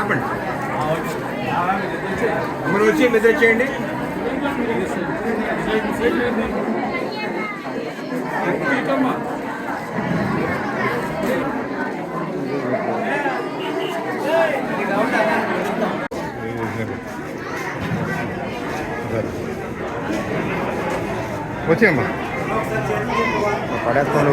ఆపండి. మీరు వచ్చి మెసేజ్ చేయండి వచ్చేయమ్మా. పడేస్తాను.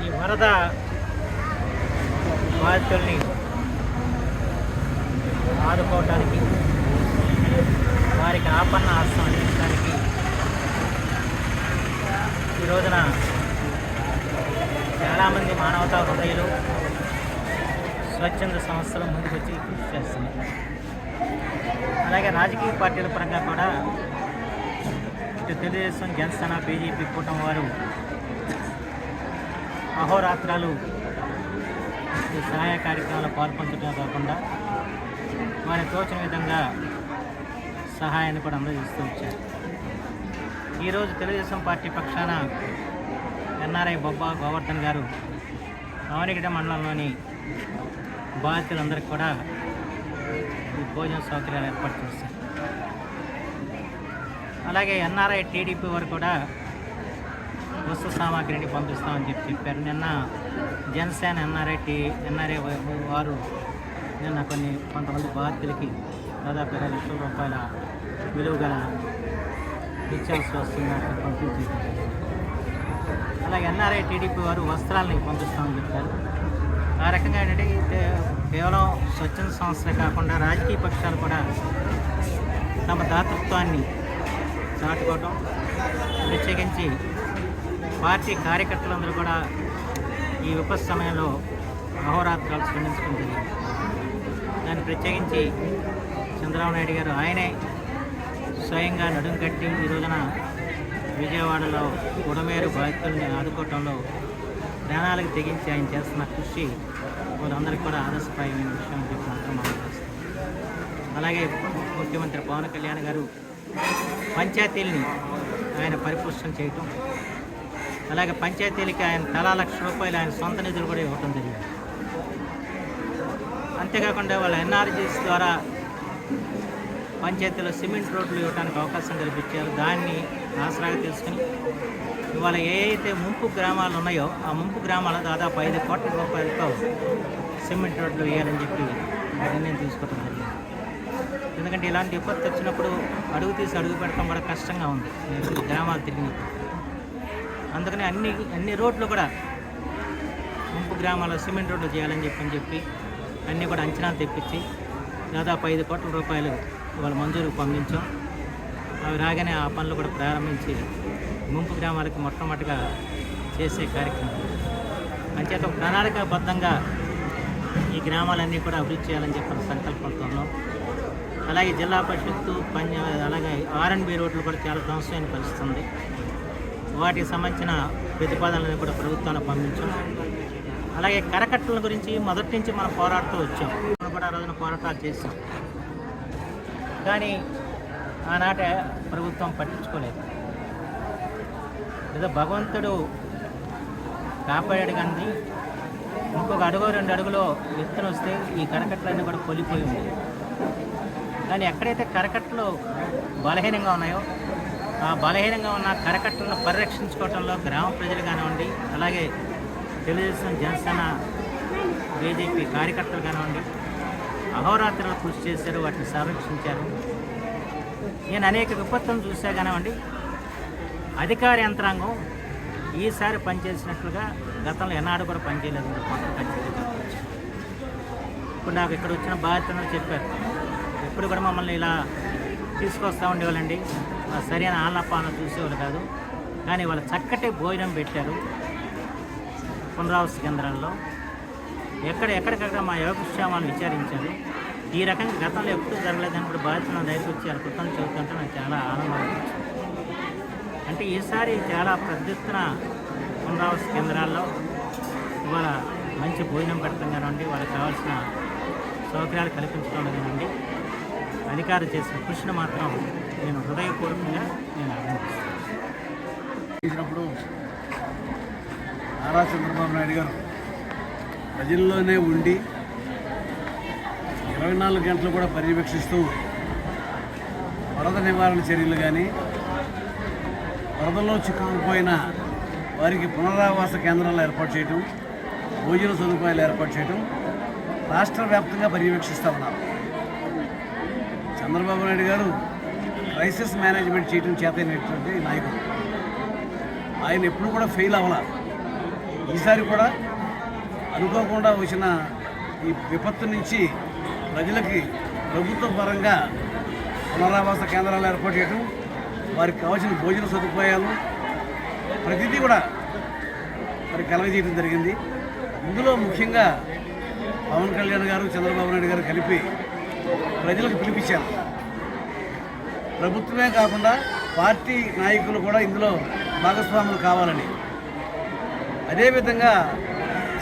ఈ వరద బాధితుల్ని ఆదుకోవటానికి వారికి ఆపన్న హస్తం అందించడానికి ఈ రోజున చాలామంది మానవతా హృదయులు స్వచ్ఛంద సంస్థలు ముందుకొచ్చి కృషి చేస్తున్నాయి అలాగే రాజకీయ పార్టీల పరంగా కూడా ఇటు తెలుగుదేశం జనసేన బీజేపీ కూటమి వారు అహోరాత్రాలు ఈ సహాయ కార్యక్రమాల్లో పాల్పంచడమే కాకుండా వారి తోచిన విధంగా సహాయాన్ని కూడా అందజేస్తూ వచ్చారు. ఈరోజు తెలుగుదేశం పార్టీ పక్షాన ఎన్ఆర్ఐ బొబ్బా గోవర్ధన్ గారు అవనిగిడ మండలంలోని బాధితులందరికీ కూడా ఈ భోజన సౌకర్యాలు ఏర్పాటు చేశారు. అలాగే ఎన్ఆర్ఐ టీడీపీ వారు కూడా వస్తు సామాగ్రిని పంపిస్తామని చెప్పి చెప్పారు. నిన్న జనసేన ఎన్ఆర్ఐ ఎన్ఆర్ఏ ఎన్ఆర్ఐ వారు నిన్న కొన్ని కొంతమంది బాధితులకి దాదాపు ఇరవై లక్షల రూపాయల విలువ గల ఇచ్చాల్సి వస్తువులను పంపించి అలాగే ఎన్ఆర్ఐ టీడీపీ వారు వస్త్రాలని పంపిస్తామని చెప్పారు. ఆ రకంగా ఏంటంటే కేవలం స్వచ్ఛంద సంస్థలే కాకుండా రాజకీయ పక్షాలు కూడా తమ దాతృత్వాన్ని చాటుకోవటం ప్రత్యేకించి పార్టీ కార్యకర్తలందరూ కూడా ఈ విపత్తు సమయంలో అహోరాత్రాలు స్పందించడం జరిగింది. దాన్ని ప్రత్యేకించి చంద్రబాబు నాయుడు గారు ఆయనే స్వయంగా నడుం కట్టి ఈ రోజున విజయవాడలో ఉడమేరు బాధితుల్ని ఆదుకోవటంలో ప్రాణాలకు తెగించి ఆయన చేస్తున్న కృషి వాళ్ళందరికీ కూడా ఆదర్శప్రాయమైన విషయం అని చెప్పి మాత్రం అలాగే ముఖ్యమంత్రి పవన్ కళ్యాణ్ గారు పంచాయతీల్ని ఆయన పరిపుష్టం చేయటం అలాగే పంచాయతీలకి ఆయన తలా లక్ష రూపాయలు ఆయన సొంత నిధులు కూడా ఇవ్వటం జరిగింది. అంతేకాకుండా వాళ్ళ ఎన్ఆర్జీస్ ద్వారా పంచాయతీలో సిమెంట్ రోడ్లు ఇవ్వడానికి అవకాశం కల్పించారు. దాన్ని ఆసరాగా తీసుకుని ఇవాళ ఏ అయితే ముంపు గ్రామాలు ఉన్నాయో ఆ ముంపు గ్రామాల్లో దాదాపు ఐదు కోట్ల రూపాయలతో సిమెంట్ రోడ్లు వేయాలని చెప్పి నిర్ణయం తీసుకోవడం జరిగింది. ఎందుకంటే ఇలాంటి విపత్తు వచ్చినప్పుడు అడుగు తీసి అడుగు పెడతాం కూడా కష్టంగా ఉంది. గ్రామాలు తిరిగినప్పుడు. అందుకని అన్ని అన్ని రోడ్లు కూడా ముంపు గ్రామాల్లో సిమెంట్ రోడ్లు చేయాలని చెప్పని చెప్పి అన్నీ కూడా అంచనాలు తెప్పించి దాదాపు ఐదు కోట్ల రూపాయలు వాళ్ళ మంజూరుకు పంపించాం. అవి రాగానే ఆ పనులు కూడా ప్రారంభించి ముంపు గ్రామాలకు మొట్టమొదటిగా చేసే కార్యక్రమం. అంచేత ప్రణాళికబద్ధంగా ప్రణాళికాబద్ధంగా ఈ గ్రామాలన్నీ కూడా అభివృద్ధి చేయాలని చెప్పిన సంకల్పంతో ఉన్నాం అలాగే జిల్లా పరిషత్తు పంజ అలాగే ఆర్ఎన్బి రోడ్లు కూడా చాలా ధ్వంసమైన పరిస్థితి ఉంది. వాటికి సంబంధించిన ప్రతిపాదనలను కూడా ప్రభుత్వానికి పంపించాం. అలాగే కరకట్టల గురించి మొదటి నుంచి మనం పోరాడుతూ వచ్చాం. మనం కూడా ఆ రోజున పోరాటాలు చేసాం కానీ ఆనాట ప్రభుత్వం పట్టించుకోలేదు. ఏదో భగవంతుడు కాపాడాడు కానీ ఇంకొక అడుగు రెండు అడుగులో ఎత్తున వస్తే ఈ కరకట్టలన్నీ కూడా కొలిపోయి ఉంది కానీ ఎక్కడైతే కరకట్టలు బలహీనంగా ఉన్నాయో బలహీనంగా ఉన్న కరకట్టలను పరిరక్షించుకోవడంలో గ్రామ ప్రజలు కానివ్వండి అలాగే తెలుగుదేశం జనసేన బీజేపీ కార్యకర్తలు కానివ్వండి అహోరాత్రులు కృషి చేశారు వాటిని సంరక్షించారు. నేను అనేక విపత్తులను చూసా కానివ్వండి అధికార యంత్రాంగం ఈసారి పనిచేసినట్లుగా గతంలో ఎన్నాడు కూడా పనిచేయలేదు ఖచ్చితంగా ఇప్పుడు నాకు ఇక్కడ వచ్చిన బాధ్యతను చెప్పారు. ఎప్పుడు కూడా మమ్మల్ని ఇలా తీసుకొస్తూ ఉండేవాళ్ళండి. సరైన ఆలపాన చూసేవాళ్ళు కాదు. కానీ వాళ్ళు చక్కటి భోజనం పెట్టారు పునరావాస కేంద్రాల్లో ఎక్కడ ఎక్కడికక్కడ మా యోగక్షేమాలు విచారించారు. ఈ రకంగా గతంలో ఎప్పుడూ జరగలేదని ఇప్పుడు బాధ్యత దయచేసి వచ్చి వాళ్ళ కృతం చదువుతుంటే నాకు చాలా ఆనందం అంటే ఈసారి చాలా పెద్ద ఎత్తున పునరావాస కేంద్రాల్లో ఇవాళ మంచి భోజనం పెడతాం కానివ్వండి వాళ్ళకి కావాల్సిన సౌకర్యాలు కల్పించడం కానివ్వండి అధికారులు చేసిన కృషిని మాత్రం నేను హృదయపూర్వకంగా నేను అభినందిస్తాను చేసినప్పుడు నారా చంద్రబాబు నాయుడు గారు ప్రజల్లోనే ఉండి ఇరవై నాలుగు గంటలు కూడా పర్యవేక్షిస్తూ వరద నివారణ చర్యలు కానీ వరదల్లో చిక్కుకుపోయిన వారికి పునరావాస కేంద్రాలు ఏర్పాటు చేయటం భోజన సదుపాయాలు ఏర్పాటు చేయటం రాష్ట్ర వ్యాప్తంగా పర్యవేక్షిస్తూ ఉన్నారు చంద్రబాబు నాయుడు గారు క్రైసిస్ మేనేజ్మెంట్ చేయడం చేతనటువంటి నాయకుడు. ఆయన ఎప్పుడు కూడా ఫెయిల్ అవ్వాల. ఈసారి కూడా అనుకోకుండా వచ్చిన ఈ విపత్తు నుంచి ప్రజలకి ప్రభుత్వ పరంగా పునరావాస కేంద్రాలు ఏర్పాటు చేయడం వారికి కావాల్సిన భోజన సదుపాయాలు ప్రతిదీ కూడా మరి కలగజేయడం జరిగింది. ఇందులో ముఖ్యంగా పవన్ కళ్యాణ్ గారు చంద్రబాబు నాయుడు గారు కలిపి ప్రజలకు పిలిపించారు. ప్రభుత్వమే కాకుండా పార్టీ నాయకులు కూడా ఇందులో భాగస్వాములు కావాలని. అదేవిధంగా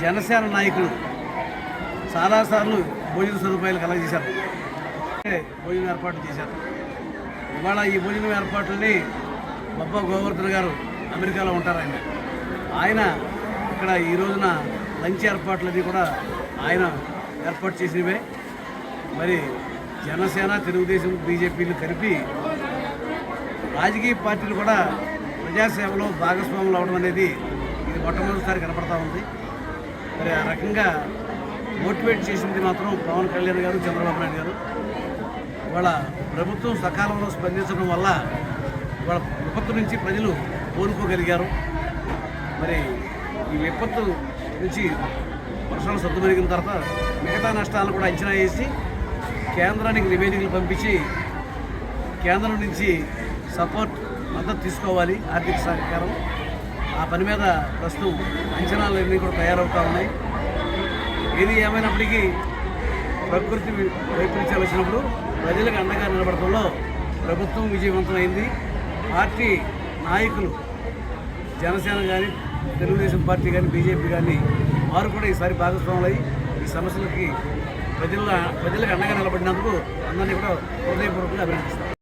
జనసేన నాయకులు చాలాసార్లు భోజన సదుపాయాలు కలగజేశారు. భోజనం ఏర్పాటు చేశారు. ఇవాళ ఈ భోజనం ఏర్పాట్లని బొబ్బ గోవర్ధన్ గారు అమెరికాలో ఉంటారు ఆయన ఆయన ఇక్కడ ఈ రోజున లంచ్ ఏర్పాట్లన్నీ కూడా ఆయన ఏర్పాటు చేసినవే. మరి జనసేన తెలుగుదేశం బీజేపీలు కలిపి రాజకీయ పార్టీలు కూడా ప్రజాసేవలో భాగస్వాములు అవడం అనేది ఇది మొట్టమొదటిసారి కనపడతా ఉంది. మరి ఆ రకంగా మోటివేట్ చేసింది మాత్రం పవన్ కళ్యాణ్ గారు చంద్రబాబు నాయుడు గారు. ఇవాళ ప్రభుత్వం సకాలంలో స్పందించడం వల్ల ఇవాళ విపత్తు నుంచి ప్రజలు కోలుకోగలిగారు. మరి ఈ విపత్తు నుంచి వర్షాలు సర్దుమరిగిన తర్వాత మిగతా నష్టాలను కూడా అంచనా వేసి కేంద్రానికి నివేదికలు పంపించి కేంద్రం నుంచి సపోర్ట్ మద్దతు తీసుకోవాలి ఆర్థిక సహకారం. ఆ పని మీద ప్రస్తుతం అంచనాలన్నీ కూడా తయారవుతూ ఉన్నాయి. ఏది ఏమైనప్పటికీ ప్రకృతి వైపరీత్యాలు వచ్చినప్పుడు ప్రజలకు అండగా నిలబడటంలో ప్రభుత్వం విజయవంతమైంది. పార్టీ నాయకులు జనసేన కానీ తెలుగుదేశం పార్టీ కానీ బీజేపీ కానీ వారు కూడా ఈసారి భాగస్వాములై ఈ సమస్యలకి ప్రజల ప్రజలకు అండగా నిలబడినందుకు అందరినీ కూడా హృదయపూర్వకంగా అభినందిస్తారు